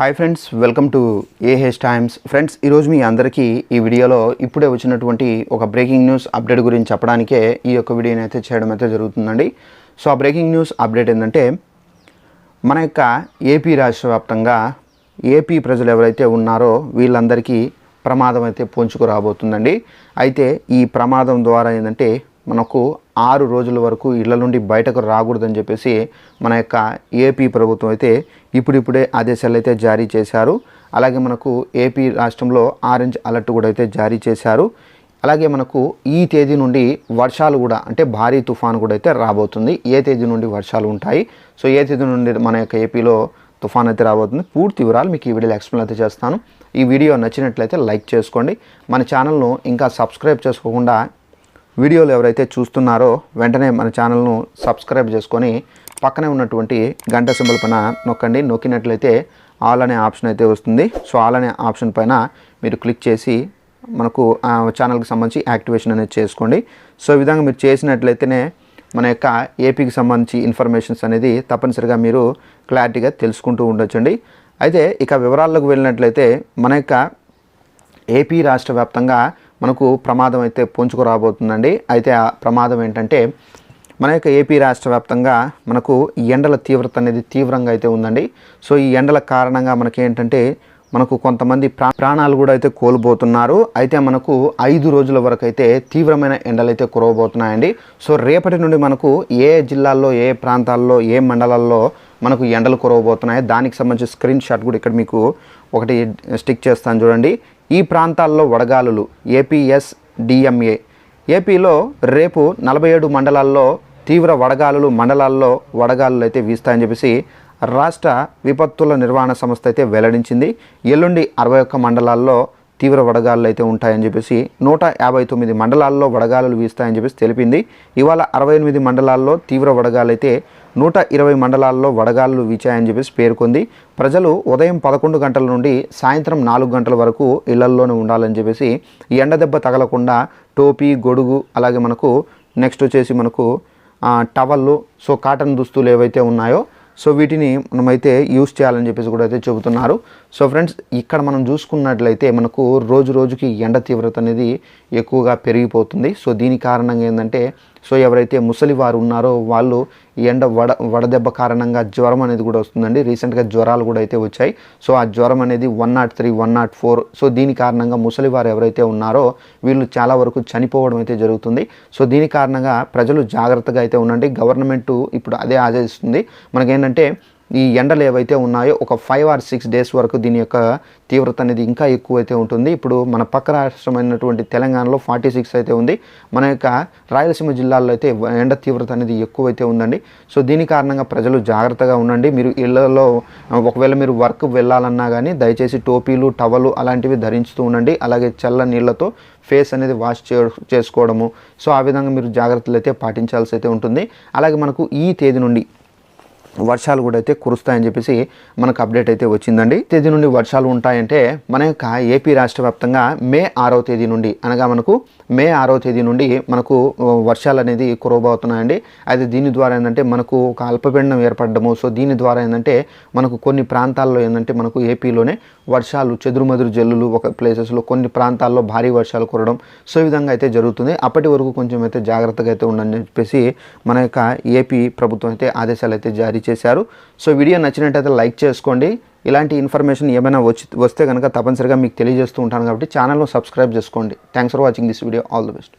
Hi friends welcome to AH times friends ఈరోజు మీ అందరికీ ఈ వీడియోలో ఇప్పుడే వచ్చినటువంటి ఒక బ్రేకింగ్ న్యూస్ అప్డేట్ గురించి చెప్పడానికే ఈ యొక్క వీడియోని అయితే చేయడం అయితే జరుగుతుందండి. సో ఆ బ్రేకింగ్ న్యూస్ అప్డేట్ ఏంటంటే మన యొక్క ఏపీ రాష్ట్ర వ్యాప్తంగా ఏపీ ప్రజలు ఎవరైతే ఉన్నారో వీళ్ళందరికీ ప్రమాదం అయితే పొంచుకు రాబోతుందండి. అయితే ఈ ప్రమాదం ద్వారా ఏంటంటే మనకు ఆరు రోజుల వరకు ఇళ్ళ నుండి బయటకు రాకూడదని చెప్పేసి మన యొక్క ఏపీ ప్రభుత్వం అయితే ఇప్పుడిప్పుడే ఆదేశాలు అయితే జారీ చేశారు. అలాగే మనకు ఏపీ రాష్ట్రంలో ఆరెంజ్ అలర్ట్ కూడా అయితే జారీ చేశారు. అలాగే మనకు ఈ తేదీ నుండి వర్షాలు కూడా అంటే భారీ తుఫాను కూడా అయితే రాబోతుంది. ఏ తేదీ నుండి వర్షాలు ఉంటాయి? సో ఏ తేదీ నుండి మన యొక్క ఏపీలో తుఫాన్ అయితే రాబోతుంది? పూర్తి వివరాలు మీకు ఈ వీడియోలో ఎక్స్ప్లెయిన్ అయితే చేస్తాను. ఈ వీడియో నచ్చినట్లయితే లైక్ చేసుకోండి. మన ఛానల్ను ఇంకా సబ్స్క్రైబ్ చేసుకోకుండా వీడియోలు ఎవరైతే చూస్తున్నారో వెంటనే మన ఛానల్ను సబ్స్క్రైబ్ చేసుకొని పక్కనే ఉన్నటువంటి గంట సింబల్ పైన నొక్కండి. నొక్కినట్లయితే ఆల్ అనే ఆప్షన్ అయితే వస్తుంది. సో ఆల్ అనే ఆప్షన్ పైన మీరు క్లిక్ చేసి మనకు ఛానల్కి సంబంధించి యాక్టివేషన్ అనేది చేసుకోండి. సో ఈ విధంగా మీరు చేసినట్లయితేనే మన యొక్క ఏపీకి సంబంధించి ఇన్ఫర్మేషన్స్ అనేది తప్పనిసరిగా మీరు క్లారిటీగా తెలుసుకుంటూ ఉండొచ్చండి. అయితే ఇక వివరాల్లోకి వెళ్ళినట్లయితే మన యొక్క ఏపీ రాష్ట్ర వ్యాప్తంగా మనకు ప్రమాదం అయితే పుంజుకురాబోతుందండి. అయితే ఆ ప్రమాదం ఏంటంటే మన యొక్క ఏపీ రాష్ట్ర వ్యాప్తంగా మనకు ఈ ఎండల తీవ్రత అనేది తీవ్రంగా అయితే ఉందండి. సో ఈ ఎండల కారణంగా మనకి ఏంటంటే మనకు కొంతమంది ప్రా ప్రాణాలు కూడా అయితే కోల్పోతున్నారు. అయితే మనకు ఐదు రోజుల వరకు అయితే తీవ్రమైన ఎండలు అయితే కురవబోతున్నాయండి. సో రేపటి నుండి మనకు ఏ జిల్లాల్లో ఏ ప్రాంతాల్లో ఏ మండలాల్లో మనకు ఎండలు కురవబోతున్నాయి? దానికి సంబంధించి స్క్రీన్ షాట్ కూడా ఇక్కడ మీకు ఒకటి స్టిక్ చేస్తాను చూడండి. ఈ ప్రాంతాల్లో వడగాలులు ఏపీఎస్ డిఎంఏ. ఏపీలో రేపు నలభై ఏడు మండలాల్లో తీవ్ర వడగాలులు మండలాల్లో వడగాలులు అయితే వీస్తాయని చెప్పేసి రాష్ట్ర విపత్తుల నిర్వహణ సంస్థ అయితే వెల్లడించింది. ఎల్లుండి అరవై ఒక్క మండలాల్లో తీవ్ర వడగాలులు అయితే ఉంటాయని చెప్పేసి నూట యాభై తొమ్మిది మండలాల్లో వడగాలులు వీస్తాయని చెప్పేసి తెలిపింది. ఇవాళ అరవై ఎనిమిది మండలాల్లో తీవ్ర వడగాలు అయితే నూట ఇరవై మండలాల్లో వడగాళ్ళు వీచాయని చెప్పేసి పేర్కొంది. ప్రజలు ఉదయం పదకొండు గంటల నుండి సాయంత్రం నాలుగు గంటల వరకు ఇళ్ళల్లోనే ఉండాలని చెప్పేసి ఈ ఎండ దెబ్బ తగలకుండా టోపీ గొడుగు అలాగే మనకు నెక్స్ట్ వచ్చేసి మనకు టవల్లు సో కాటన్ దుస్తులు ఏవైతే ఉన్నాయో సో వీటిని మనమైతే యూస్ చేయాలని చెప్పేసి కూడా అయితే చెబుతున్నారు. సో ఫ్రెండ్స్ ఇక్కడ మనం చూసుకున్నట్లయితే మనకు రోజు రోజుకి ఎండ తీవ్రత అనేది ఎక్కువగా పెరిగిపోతుంది. సో దీని కారణంగా ఏంటంటే సో ఎవరైతే ముసలి వారు ఉన్నారో వాళ్ళు ఎండ వడ వడదెబ్బ కారణంగా జ్వరం అనేది కూడా వస్తుందండి. రీసెంట్గా జ్వరాలు కూడా అయితే వచ్చాయి. సో ఆ జ్వరం అనేది one not three one not four so దీని కారణంగా ముసలి వారు ఎవరైతే ఉన్నారో వీళ్ళు చాలా వరకు చనిపోవడం అయితే జరుగుతుంది. సో దీని కారణంగా ప్రజలు జాగ్రత్తగా అయితే ఉండండి. గవర్నమెంట్ ఇప్పుడు అదే ఆదేశిస్తుంది. మనకేంటంటే ఈ ఎండలు ఏవైతే ఉన్నాయో ఒక ఫైవ్ ఆర్ సిక్స్ డేస్ వరకు దీని యొక్క తీవ్రత అనేది ఇంకా ఎక్కువ అయితే ఉంటుంది. ఇప్పుడు మన పక్క రాష్ట్రమైనటువంటి తెలంగాణలో ఫార్టీ సిక్స్ అయితే ఉంది. మన యొక్క రాయలసీమ జిల్లాల్లో అయితే ఎండ తీవ్రత అనేది ఎక్కువ అయితే ఉందండి. సో దీని కారణంగా ప్రజలు జాగ్రత్తగా ఉండండి. మీరు ఇళ్ళలో ఒకవేళ మీరు వర్క్ వెళ్ళాలన్నా కానీ దయచేసి టోపీలు టవలు అలాంటివి ధరించుతూ ఉండండి. అలాగే చల్ల నీళ్ళతో ఫేస్ అనేది వాష్ చేసుకోవడము. సో ఆ విధంగా మీరు జాగ్రత్తలు అయితే పాటించాల్సి అయితే ఉంటుంది. అలాగే మనకు ఈ తేదీ నుండి వర్షాలు కూడా అయితే కురుస్తాయని చెప్పేసి మనకు అప్డేట్ అయితే వచ్చిందండి. తేదీ నుండి వర్షాలు ఉంటాయంటే మన యొక్క ఏపీ రాష్ట్ర వ్యాప్తంగా మే ఆరో తేదీ నుండి అనగా మనకు మే ఆరో తేదీ నుండి మనకు వర్షాలు అనేది కురవబోతున్నాయండి. అయితే దీని ద్వారా ఏంటంటే మనకు ఒక అల్పపీడనం ఏర్పడము సో దీని ద్వారా ఏంటంటే మనకు కొన్ని ప్రాంతాల్లో ఏంటంటే మనకు ఏపీలోనే వర్షాలు చెదురుమదురు జల్లులు ఒక ప్లేసెస్లో కొన్ని ప్రాంతాల్లో భారీ వర్షాలు కురవడం సో ఈ విధంగా అయితే జరుగుతుంది. అప్పటి వరకు కొంచెం అయితే జాగ్రత్తగా అయితే ఉండని చెప్పేసి మన యొక్క ఏపీ ప్రభుత్వం అయితే ఆదేశాలు అయితే జారీ చేశారు. సో వీడియో నచ్చినట్టయితే లైక్ చేసుకోండి. ఇలాంటి ఇన్ఫర్మేషన్ ఏమైనా వచ్చి వస్తే కనుక తప్పనిసరిగా మీకు తెలియజేస్తూ ఉంటాను కాబట్టి ఛానల్ను సబ్స్క్రైబ్ చేసుకోండి. Thanks for watching this video all the best